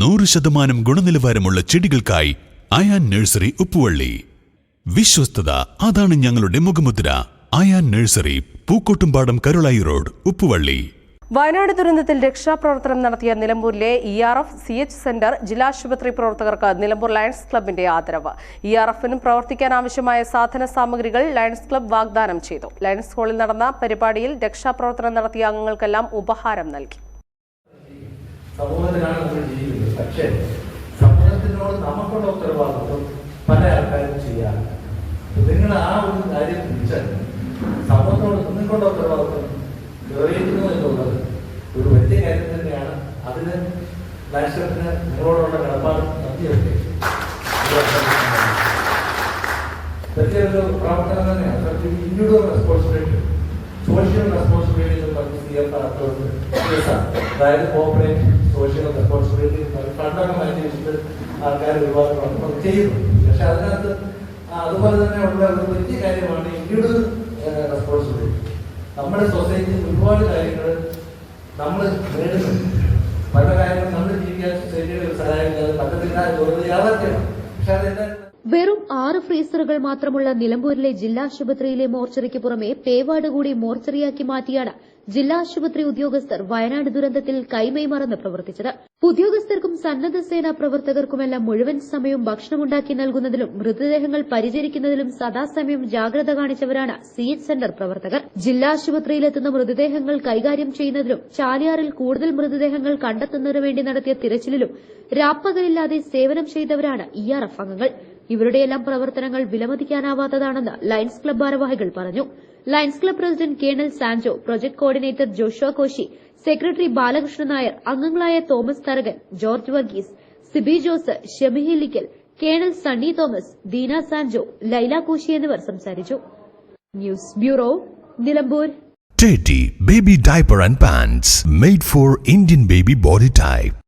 നൂറ് ശതമാനം ഗുണനിലവാരമുള്ള ചെടികൾക്കായി അയാൻ നഴ്സറി ഉപ്പുവള്ളി. വിശ്വസ്തത അതാണ് ഞങ്ങളുടെ മുഖമുദ്ര. Ayaan nursery Pookkottumpadam Karulai road Uppuvalli. Wayanad ദുരന്തത്തിൽ രക്ഷാപ്രവർത്തനം നടത്തിയ നിലമ്പൂരിലെ E R F C H centre ജില്ലാശുപത്രി പ്രവർത്തകർക്ക് നിലമ്പൂർ ലയൺസ് ക്ലബിന്റെ ആദരവ്. ഇ ആർ എഫിനും പ്രവർത്തിക്കാൻ ആവശ്യമായ സാധന സാമഗ്രികൾ ലയൺസ് ക്ലബ് വാഗ്ദാനം ചെയ്തു. ലയൺസ് ഹാളിൽ നടന്ന പരിപാടിയിൽ രക്ഷാപ്രവർത്തനം നടത്തിയ അംഗങ്ങൾക്കെല്ലാം ഉപഹാരം നൽകി. സമൂഹത്തിലാണ് നമ്മൾ ജീവിക്കുന്നത്. പക്ഷേ സമൂഹത്തിനോട് നമുക്കുള്ള ഉത്തരവാദിത്വം പല ആൾക്കാരും ചെയ്യാറില്ല നിങ്ങൾ ആ ഒരു കാര്യം തിരിച്ചറിഞ്ഞ് സമൂഹത്തോട് നിങ്ങൾക്കുള്ള ഉത്തരവാദിത്വം നിറവേറ്റുന്നു എന്നുള്ളത് ഒരു വലിയ കാര്യം തന്നെയാണ്. അതിന് രാഷ്ട്രത്തിന് നിങ്ങളോടുള്ള കടപ്പാട് നന്ദിയൊക്കെ വലിയൊരു പ്രവർത്തനം തന്നെയാണ്. ഇൻഡിവിജ്വൽ റെസ്പോൺസിബിലിറ്റി സോഷ്യൽ റെസ്പോൺസിബിലിറ്റി എന്ന് പറഞ്ഞ് സി എഫ് അതായത് കോപ്പറേറ്റ് സോഷ്യൽ റെസ്പോൺസിബിലിറ്റി ഫണ്ടൊക്കെ മാറ്റി വെച്ചിട്ട് ആൾക്കാർ ഒരുപാട് പ്രവർത്തനം ചെയ്യുന്നു പക്ഷെ അതിനകത്ത് അതുപോലെ തന്നെ ഉള്ള ഒരു വലിയ കാര്യമാണ് ഇൻഡിവിജ്വൽ റെസ്പോൺസിബിലിറ്റി നമ്മുടെ സൊസൈറ്റിയിൽ ഒരുപാട് കാര്യങ്ങൾ നമ്മൾ നേടുന്നുണ്ട്. പല കാര്യങ്ങളും നമ്മൾ ജീവിക്കാൻ സൊസൈറ്റിയുടെ ഒരു സഹായം പറ്റത്തില്ല എന്നുള്ളത് യാഥാർത്ഥ്യമാണ്. പക്ഷെ അതെല്ലാം വെറും ആറ് ഫ്രീസറുകൾ മാത്രമുള്ള നിലമ്പൂരിലെ ജില്ലാ ആശുപത്രിയിലെ മോർച്ചറിക്ക് പുറമെ പേവാട് കൂടി മോർച്ചറിയാക്കി മാറ്റിയാണ് ജില്ലാ ആശുപത്രി ഉദ്യോഗസ്ഥർ വയനാട് ദുരന്തത്തിൽ കൈമൈ മറന്ന് പ്രവർത്തിച്ചത്. ഉദ്യോഗസ്ഥർക്കും സന്നദ്ധ സേനാ പ്രവർത്തകർക്കുമെല്ലാം മുഴുവൻ സമയവും ഭക്ഷണമുണ്ടാക്കി നൽകുന്നതിലും മൃതദേഹങ്ങൾ പരിചരിക്കുന്നതിലും സദാസമയം ജാഗ്രത കാണിച്ചവരാണ് സി എച്ച് സെന്റർ പ്രവർത്തകർ. ജില്ലാ ആശുപത്രിയിലെത്തുന്ന മൃതദേഹങ്ങൾ കൈകാര്യം ചെയ്യുന്നതിലും ചാലിയാറിൽ കൂടുതൽ മൃതദേഹങ്ങൾ കണ്ടെത്തുന്നതിനു വേണ്ടി നടത്തിയ തിരച്ചിലിലും രാപ്പകലില്ലാതെ സേവനം ചെയ്തവരാണ് ഇ ആർ എഫ് അംഗങ്ങൾ. ഇവരുടെയെല്ലാം പ്രവർത്തനങ്ങൾ വിലമതിക്കാനാവാത്തതാണെന്ന് ലയൺസ് ക്ലബ് ഭാരവാഹികൾ പറഞ്ഞു. Lions club president colonel Sanjo project coordinator Josho Koshy secretary Balakrishnan Nair അംഗങ്ങളായ Thomas Tharakan George Varghese Siby Jose Shemihilikkal colonel Sunny Thomas Deena Sanjo Laila Koshy എന്നിവർ സംസാരിച്ചു. News bureau Nilambur. Teddy Baby Diaper and Pants made for Indian baby body type.